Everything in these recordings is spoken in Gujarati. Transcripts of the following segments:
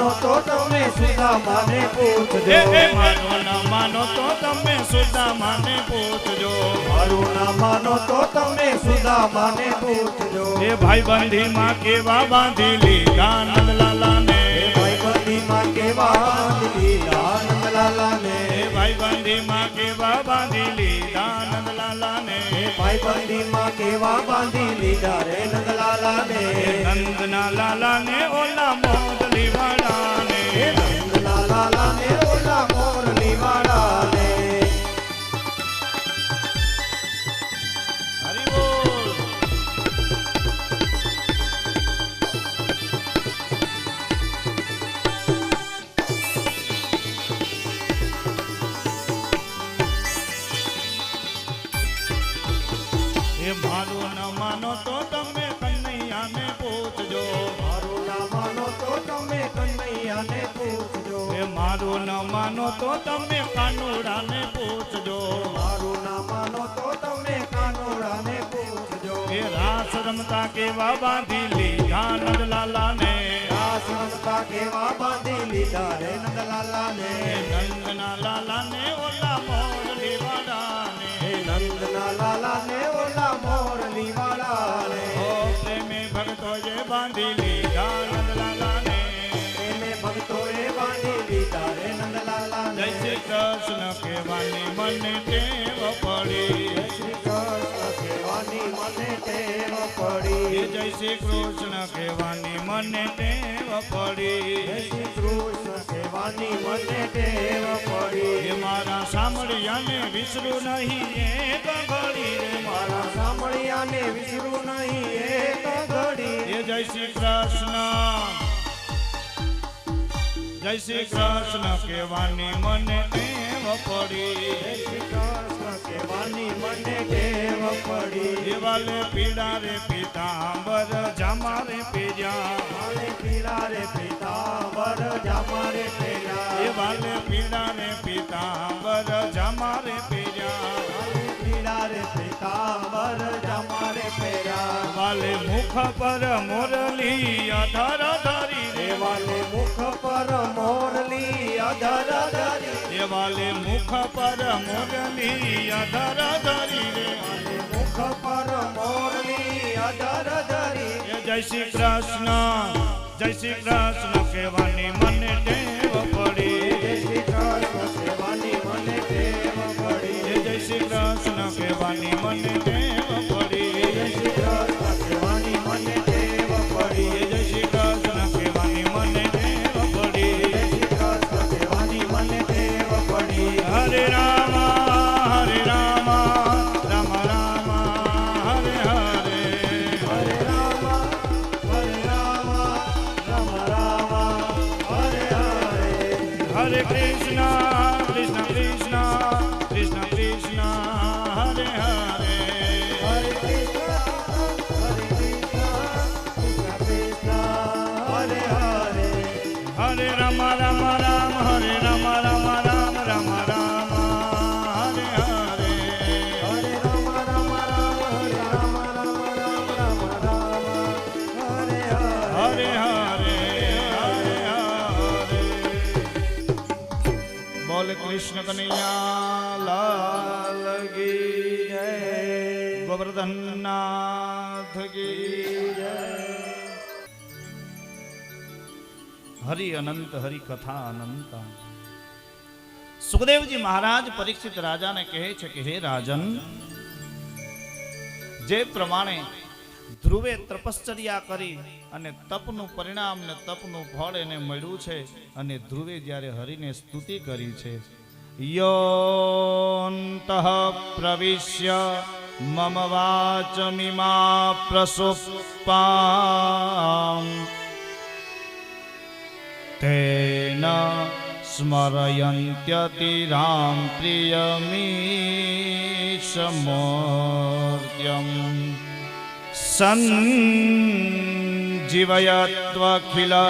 માનો તો તમે સુદામાને પૂછજો. એ એ મારું ન માનો તો તમે સુદામાને પૂછજો. મારું ના માનો તો તમે સુદામાને પૂછજો. એ ભાઈ બંધીમાં કેવા બાંધી લીધા નંદલાલાને એ માં કેવા બાંધી લીધા નંદલાલા ને ભાઈ બંધીમાં કેવા બાંધી લીધા નંદલાલા ને ભાઈ બંધી માં કેવા બાંધી લીધા રે નંદલાલાને નંદના લાલાને ઓલા મોદલી વાળાને લાલા ને ઓલા મોરલી વાળાને મારું ન માનો તો તમે કાનુડાને પૂછજો મારું ના માનો તો તમે કાનોડાને પૂછજો એ રાસ રમતા કેવા બાંધી લીધા નંદલાલાને? રાસ રમતા કેવા બાંધી લીધા રે નંદલાલાને? નંદના લાલાને ઓલા મોર લીવાડાને? નંદના લાલાને ઓલા મોર લીવાડાને? ઓ પ્રેમે ભક્તોએ બાંધી લીધા જય શ્રી કૃષ્ણ મારા સાંભળ્યાને વિસરું નહીં ઘડી મારા સાંભળ્યાને વિસરું નહીં એક જય શ્રી કૃષ્ણ. જય શ્રી કૃષ્ણ કહેવાની મને ટેવ પડી. જય શ્રી કૃષ્ણ કહેવાની મને ટેવ પડી. દેવાલે પીડા રે પીતાંબર જામા રે પેજા મારે પીળા રે પીતાંબર જામારે પેલા દેવાલે પીડા રે પીતાંબર જામા રે પેજા પીળા રે પીતાંબર પેલા વાલે મુખ પર મોરલી અધર ધરી રે. દેવાલે મુખ પર મોરલી અધર ધરી દેવાલે મુખ પર મોરલી અધર ધરી રે. દેવાલે મુખ પર મોરલી અધર ધરી જય શ્રી કૃષ્ણ જય શ્રી કૃષ્ણ કહેવાની હરે કૃષ્ણ કનૈયા લાલ કી જય. ગોવર્ધન નાથ જય. હરિ અનંત, હરિ કથા અનંત સુખદેવજી મહારાજ પરીક્ષિત રાજાને કહે છે કે, હે રાજન, જે પ્રમાણે ધ્રુવે તપશ્ચર્યા કરી અને તપનું પરિણામ ને તપનું ફળ એને મળ્યું છે અને ધ્રુવે જ્યારે હરિને સ્તુતિ કરી છે योऽन्तः प्रविश्य मम वाचमिमा प्रसुप्पाम् तेन स्मरयन्त्यतिरां प्रियमीशमोर्यम्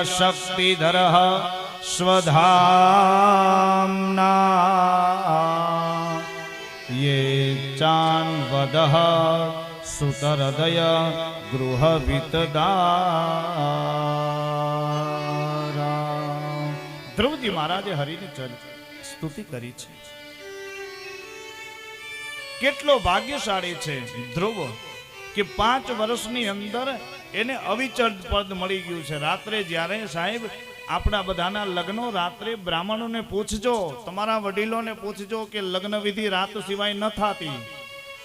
सञ्जीवयत्वखिलशक्तिधरः स्वधाम्ना મદહ સુતરદય ગૃહવિતદા ધ્રુવજી મહારાજે હરિની સ્તુતિ કરી છે કેટલો ભાગ્યશાળી છે ધ્રુવ કે પાંચ વર્ષની અંદર એને અવિચર પદ મળી ગયું છે. રાત્રે જ્યારે સાહેબ આપણા બધાના લગ્નો, રાત્રે બ્રાહ્મણોને પૂછજો, તમારા વડીલોને પૂછજો કે લગ્ન વિધિ રાત સિવાય ન થતી.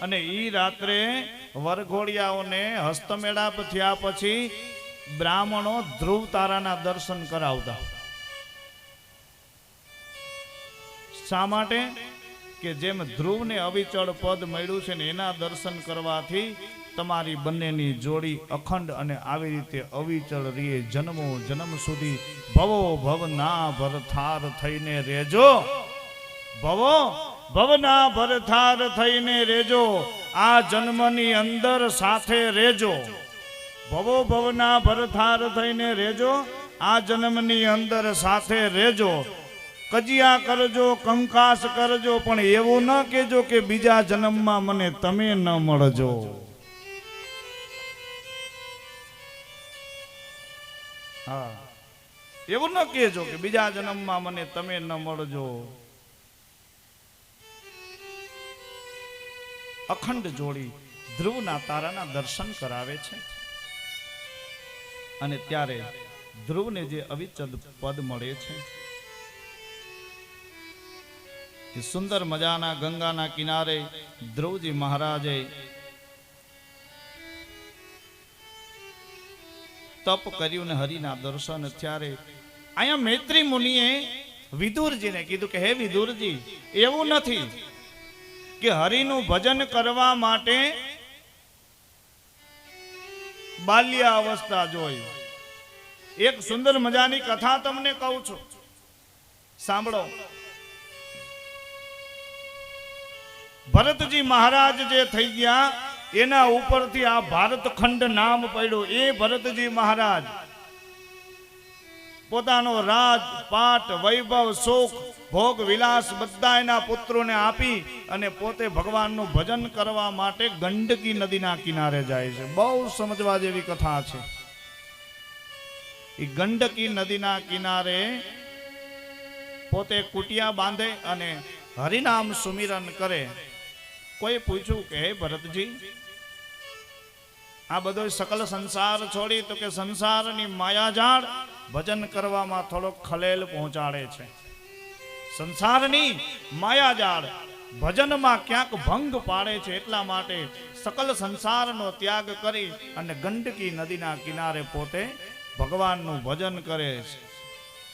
અને ઈ રાત્રે વરઘોડિયાઓને હસ્તમેળાપ થયા પછી બ્રાહ્મણો ધ્રુવ તારાના દર્શન કરાવતા. શા માટે? કે જેમ ધ્રુવને અવિચળ પદ મળ્યું છે ને એના દર્શન કરવાથી તમારી બંનેની જોડી અખંડ અને આવી રીતે અવિચળ રીએ જન્મો જન્મ સુધી ભવો ભવ ના ભરથાર થઈને રેજો ભવો ભવના ભરથાર થઈને રેજો. આ જન્મની અંદર સાથે રેજો. ભવો ભવના ભરથાર થઈને રેજો. આ જન્મની અંદર સાથે રેજો. કજિયા કરજો, કંકાસ કરજો, પણ એવું ન કેજો કે બીજા જન્મમાં મને તમે ન મળજો. હા. એવું ન કહેજો કે બીજા જન્મમાં મને તમે ન મળજો. અખંડ જોડી ધ્રુવના તારાના દર્શન કરાવે છે. અને ત્યારે ધ્રુવને જે અવિચલ પદ મળે છે સુંદર મજાના ગંગાના કિનારે ધ્રુવજી મહારાજે તપ કર્યું ને હરિના દર્શન ત્યારે અહીંયા મૈત્રી મુનિએ વિદુરજીને કીધું કે, હે વિદુરજી, એવું નથી. કે હરિનું ભજન કરવા માટે બાલ્ય અવસ્થા જોઈ. એક સુંદર મજાની કથા તમને કહું છું. સાંભળો. ભરતજી મહારાજ જે થઈ ગયા, એના ઉપરથી આ ભારત ખંડ નામ પડ્યું. એ ભરતજી મહારાજ પોતાનો રાજ પાટ વૈભવ, સુખ, ભોગ, વિલાસ બધા એના પુત્રોને આપી અને પોતે ભગવાનનું ભજન કરવા માટે ગંડકી નદીના કિનારે જાય છે. બહુ સમજવા જેવી કથા છે. એ ગંડકી નદીના કિનારે પોતે કુટિયા બાંધે અને હરિનામ સુમિરન કરે. કોઈ પૂછ્યું કે ભરતજી આ બધો સકલ સંસાર છોડી તો કે સંસારની માયાજાળ ભજન કરવામાં થોડોક ખલેલ પહોંચાડે છે. સંસારની માયાજાળ ભજનમાં ક્યાંક ભંગ પાડે છે એટલા માટે સકલ સંસારનો ત્યાગ કરી અને ગંડકી નદીના કિનારે પોતે ભગવાનનું ભજન કરે છે.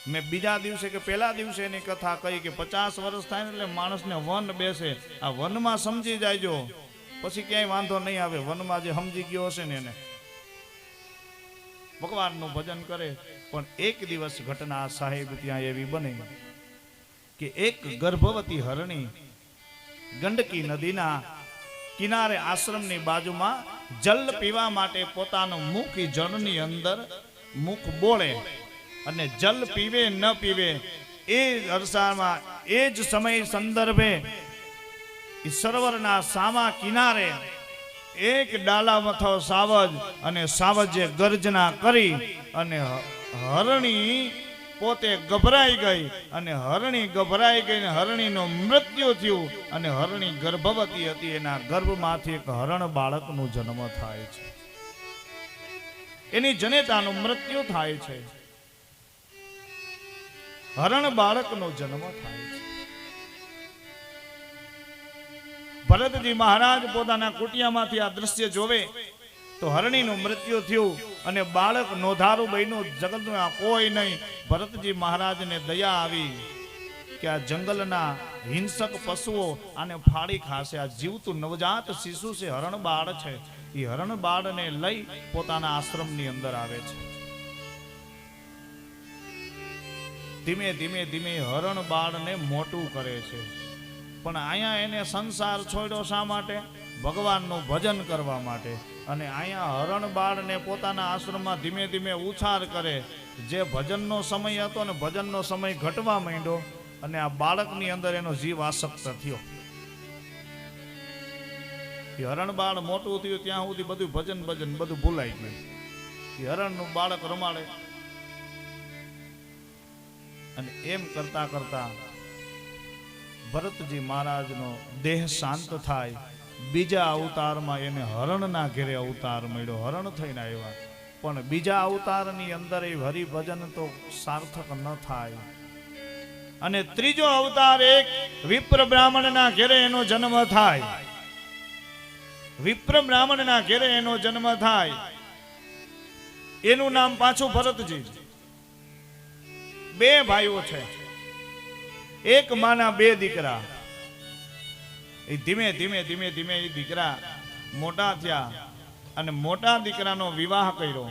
મેં બીજા દિવસે કે પહેલા દિવસે એની કથા કહી કે પચાસ વર્ષ થાય એટલે માણસને વન બેસે. આ વનમાં સમજી જાયજો. પછી ક્યાંય વાંધો નહીં આવે. વનમાં જે સમજી ગયો હશે ને એને. ભગવાનનું ભજન કરે, પણ એક દિવસ ઘટના સાહેબ ત્યાં એવી બને કે એક ગર્ભવતી હરણી ગંડકી નદીના કિનારે આશ્રમની બાજુમાં જલ પીવા માટે પોતાનું મુખ જળની અંદર મુખ બોળે અને જલ પીવે ન પીવે એ અરસામાં એ જ સમય સંદર્ભે ઈ સરોવરના સામા કિનારે એક ડાલામથો સાવજ અને સાવજે ગર્જના કરી અને હરણી પોતે ગભરાઈ ગઈ અને હરણી ગભરાઈ ગઈ અને હરણીનું મૃત્યુ થયું અને હરણી ગર્ભવતી હતી. એના ગર્ભમાંથી એક હરણ બાળકનો જન્મ થાય છે. એની જનેતાનું મૃત્યુ થાય છે. હરણ બાળકનો જન્મ થાય છે. ભરતજી મહારાજ પોતાના કુટિયામાંથી આ દ્રશ્ય જોવે તો હરણીનું મૃત્યુ થયું અને બાળક નોધારું બન્યું. જગતનું આ કોઈ નહીં. ભરતજી મહારાજને દયા આવી કે આ જંગલના હિંસક પશુઓ આને ફાળી ખાશે. આ જીવતું નવજાત શિશુ છે હરણ બાળ છે. એ હરણ બાળને લઈ પોતાના આશ્રમની અંદર આવે છે. ધીમે ધીમે ધીમે હરણ બાળને મોટું કરે છે. પણ અહીંયા એને સંસાર છોડ્યો શા માટે? ભગવાનનું ભજન કરવા માટે. અને અહીંયા હરણ બાળને પોતાના આશ્રમમાં ધીમે ધીમે ઉછાર કરે. જે ભજનનો સમય હતો ને ભજનનો સમય ઘટવા માંડ્યો અને આ બાળકની અંદર એનો જીવ આસક્ત થયો. હરણ બાળ મોટું થયું ત્યાં સુધી બધું ભજન ભજન બધું ભૂલાઈ ગયું. હરણનું બાળક રમાડે. અને એમ કરતા કરતા ભરતજી મહારાજનો દેહ શાંત થાય, બીજા અવતારમાં એને હરણના ઘેરે અવતાર મળ્યો, હરણ થઈને આવ્યા. પણ બીજા અવતારની અંદર એ હરિભજન તો સાર્થક ન થાય. અને ત્રીજો અવતાર એક વિપ્ર બ્રાહ્મણના ઘેરે એનો જન્મ થાય. વિપ્ર બ્રાહ્મણના ઘેરે એનો જન્મ થાય. એનું નામ પાછું ભરતજી. બે ભાઈઓ છે. એક માના બે દીકરા. એ ધીમે ધીમે ધીમે ધીમે એ દીકરા મોટા થયા અને મોટા દીકરાનો વિવાહ કર્યો.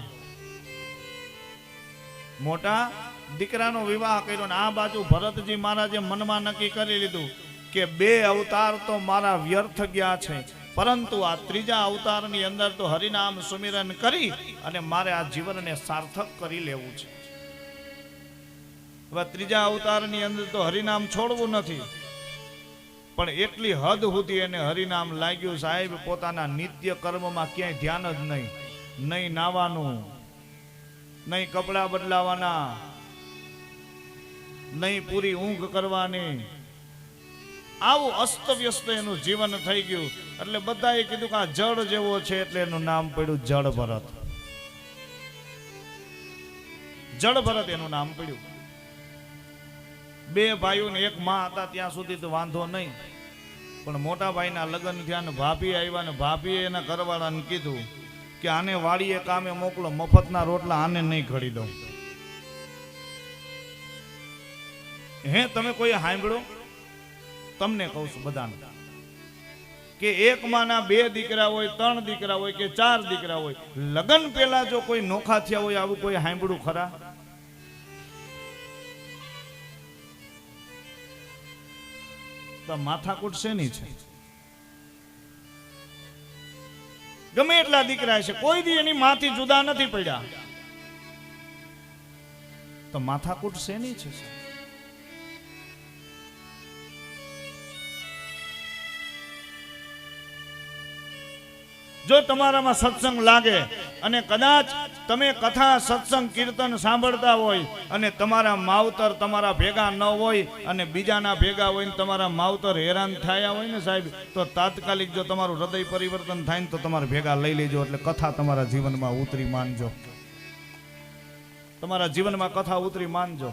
મોટા દીકરાનો વિવાહ કર્યો ને આ બાજુ ભરતજી મહારાજે મનમાં નક્કી કરી લીધું કે બે અવતાર તો મારા વ્યર્થ ગયા છે, પરંતુ આ ત્રીજા અવતારની અંદર તો હરિનામ સુમિરન કરી અને મારે આ જીવનને સાર્થક કરી લેવું છે. હવે ત્રીજા અવતારની અંદર તો હરિનામ છોડવું નથી. પણ એટલી હદ સુધી એને હરિનામ લાગ્યું સાહેબ, પોતાના નિત્ય કર્મમાં ક્યાંય ધ્યાન જ નહીં. નહીં નાવાનું, નહીં કપડાં બદલાવાના, નહીં પૂરી ઊંઘ કરવાની. આવું અસ્તવ્યસ્ત એનું જીવન થઈ ગયું. એટલે બધાએ કીધું કે આ જળ જેવો છે એટલે એનું નામ પડ્યું જળ ભરત જળ ભરત એનું નામ પડ્યું. બે ભાઈઓને એક માં હતા, ત્યાં સુધી તો વાંધો નહીં. પણ મોટા ભાઈના લગ્ન થયા ને ભાભી આવ્યા ને ભાભીએ એના ઘરવાળાને કીધું કે આને વાડીએ કામે મોકલો, મફતના રોટલા આને નહીં ખડી દઉં. હે, તમે કોઈ સાંભળો? તમને કહું છું બધાને. કે એક માના બે દીકરા હોય, ત્રણ દીકરા હોય કે ચાર દીકરા હોય, લગ્ન પહેલા જો કોઈ નોખા થયા હોય, આવું કોઈ સાંભળું ખરા? તો માથાકૂટ શેની છે? ગમે એટલા દીકરા છે, કોઈ દી એની માથી જુદા નથી પડ્યા. તો માથાકૂટ શેની છે જો તમારામાં સત્સંગ લાગે અને કદાચ તમે કથા, સત્સંગ, કીર્તન સાંભળતા હોય અને તમારા માવતર તમારા ભેગા ન હોય અને બીજાના ભેગા હોય ને તમારા માવતર હેરાન થયા હોય ને સાહેબ, તો તાત્કાલિક જો તમારું હૃદય પરિવર્તન થાય ને તો તમારે ભેગા લઈ લેજો એટલે કથા તમારા જીવનમાં ઉતરી માનજો. તમારા જીવનમાં કથા ઉતરી માનજો.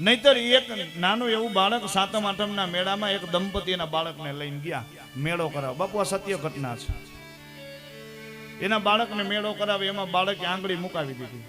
નહીતર એક નાનું એવું બાળક સાતમ આઠમના મેળામાં એક દંપતીના બાળકને લઈને ગયા. મેળો કરાવ બાપુ, આ સત્ય ઘટના છે. એના બાળકને મેળો કરાવે એમાં બાળકે આંગળી મુકાવી દીધી.